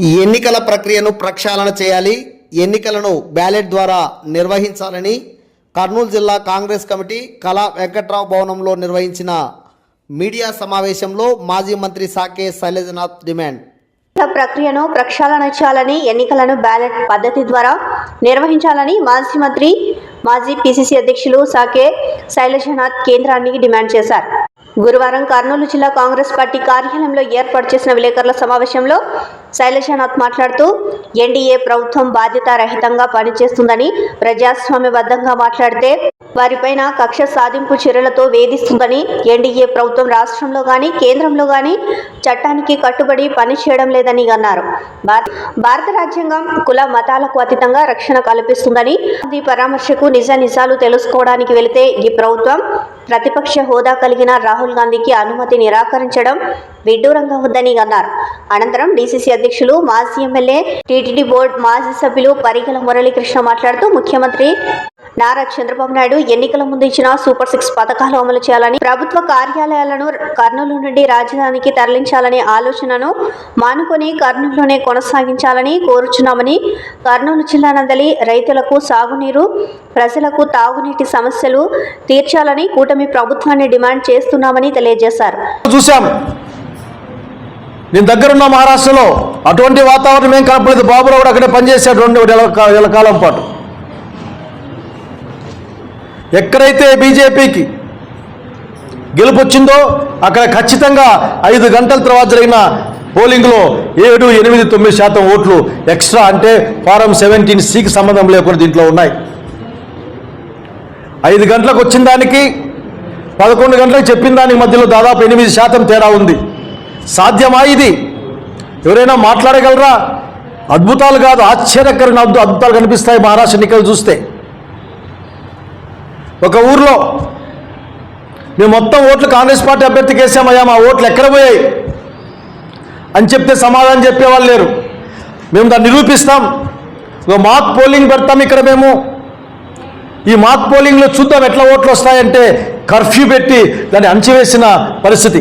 ఎన్నికల ప్రక్రియను ప్రక్షాళన చేయాలి. ఎన్నికలను బ్యాలెట్ ద్వారా నిర్వహించాలని కర్నూలు జిల్లా కాంగ్రెస్ కమిటీ కళా వెంకట్రావు భవనంలో నిర్వహించిన మీడియా సమావేశంలో మాజీ మంత్రి సాకే శైలజనాథ్ డిమాండ్. ప్రక్రియను ప్రక్షాళన చేయాలని ఎన్నికలను బ్యాలెట్ పద్ధతి ద్వారా నిర్వహించాలని మాజీ మంత్రి మాజీ పిసిసి అధ్యక్షులు సాకే శైలజనాథ్ కేంద్రాన్ని డిమాండ్ చేశారు. గురువారం కర్నూలు జిల్లా కాంగ్రెస్ పార్టీ కార్యాలయంలో ఏర్పాటు చేసిన విలేకరుల సమావేశంలో శైలజనాథ్ మాట్లాడుతూ ఎన్డీఏ ప్రభుత్వం బాధ్యతారహితంగా పనిచేస్తుందని ప్రజాస్వామ్యబద్ధంగా మాట్లాడితే వారిపైన కక్ష సాధింపు చర్యలతో వేధిస్తుందని ఎన్డీఏ ప్రభుత్వం రాష్ట్రంలో కానీ కేంద్రంలో కానీ చట్టానికి కట్టుబడి పనిచేయడం లేదని అన్నారు. భారత భారత రాజ్యాంగం కుల మతాలకు అతీతంగా రక్షణ కల్పిస్తుందని ఈ పరామర్శకు నిజ నిజాలు తెలుసుకోవడానికి వెళితే ఈ ప్రభుత్వం ప్రతిపక్ష హోదా కలిగిన రాహుల్ గాంధీకి అనుమతి నిరాకరించడం విడ్డూరంగా ఉందని అన్నారు. అనంతరం డీసీసీ అధ్యక్షులు మాజీ ఎమ్మెల్యే టీటీడీ బోర్డు మాజీ సభ్యులు పరిగల మురళీకృష్ణ మాట్లాడుతూ ముఖ్యమంత్రి నారా చంద్రబాబు నాయుడు ఎన్నికల ముందు ఇచ్చిన సూపర్ సిక్స్ పథకాలు అమలు చేయాలని ప్రభుత్వ కార్యాలయాలను కర్నూలు నుండి రాజధానికి తరలించాలనే ఆలోచనను మానుకొని కర్నూలులోనే కొనసాగించాలని కోరుచున్నామని కర్నూలు జిల్లా నందలి రైతులకు సాగునీరు ప్రజలకు తాగునీటి సమస్యలు తీర్చాలని కూటమి ప్రభుత్వాన్ని డిమాండ్ చేస్తున్నామని తెలియజేశారు. చూశాం. నేను దగ్గరున్న మహారాష్ట్రలో అటువంటి వాతావరణం ఏం కనపడలేదు. బాబురావు అక్కడే పనిచేశాడు రెండు కాలం పాటు. ఎక్కడైతే బీజేపీకి గెలుపు వచ్చిందో అక్కడ ఖచ్చితంగా ఐదు గంటల తర్వాత జరిగిన పోలింగ్లో ఏడు ఎనిమిది తొమ్మిది శాతం ఓట్లు ఎక్స్ట్రా అంటే ఫారం సెవెంటీన్ సికి సంబంధం లేకుండా దీంట్లో ఉన్నాయి. ఐదు గంటలకు వచ్చిన దానికి పదకొండు గంటలకు చెప్పిన దానికి మధ్యలో దాదాపు ఎనిమిది శాతం తేడా ఉంది. సాధ్యమా ఇది? ఎవరైనా మాట్లాడగలరా? అద్భుతాలు కాదు ఆశ్చర్యకరమైన అద్భు- అద్భుతాలు కనిపిస్తాయి మహారాష్ట్ర ఎన్నికలు చూస్తే. ఒక ఊర్లో మేము మొత్తం ఓట్లు కాంగ్రెస్ పార్టీ అభ్యర్థికి వేసామయ్యా మా ఓట్లు ఎక్కడ పోయాయి? అని చెప్తే సమాధానం చెప్పేవాళ్ళు లేరు. మేము దాన్ని నిరూపిస్తాం. ఒక మాక్ పోలింగ్ పెడతాం ఇక్కడ మేము. ఈ మాక్ పోలింగ్లో చూద్దాం ఎట్లా ఓట్లు వస్తాయంటే కర్ఫ్యూ పెట్టి దాన్ని అంచివేసిన పరిస్థితి.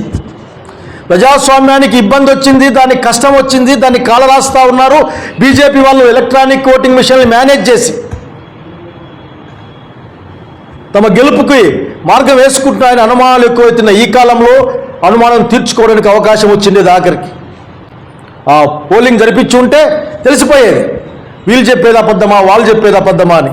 ప్రజాస్వామ్యానికి ఇబ్బంది వచ్చింది దానికి కష్టం వచ్చింది దాన్ని కాలరాస్తా ఉన్నారు. బీజేపీ వాళ్ళు ఎలక్ట్రానిక్ ఓటింగ్ మిషన్లు మేనేజ్ చేసి తమ గెలుపుకి మార్గం వేసుకుంటున్నాయని అనుమానాలు ఎక్కువైతున్న ఈ కాలంలో అనుమానం తీర్చుకోవడానికి అవకాశం వచ్చింది దాఖరికి ఆఖరికి ఆ పోలింగ్ జరిపించి ఉంటే తెలిసిపోయేది. వీళ్ళు చెప్పేది అబద్ధమా వాళ్ళు చెప్పేది అబద్ధమా అని.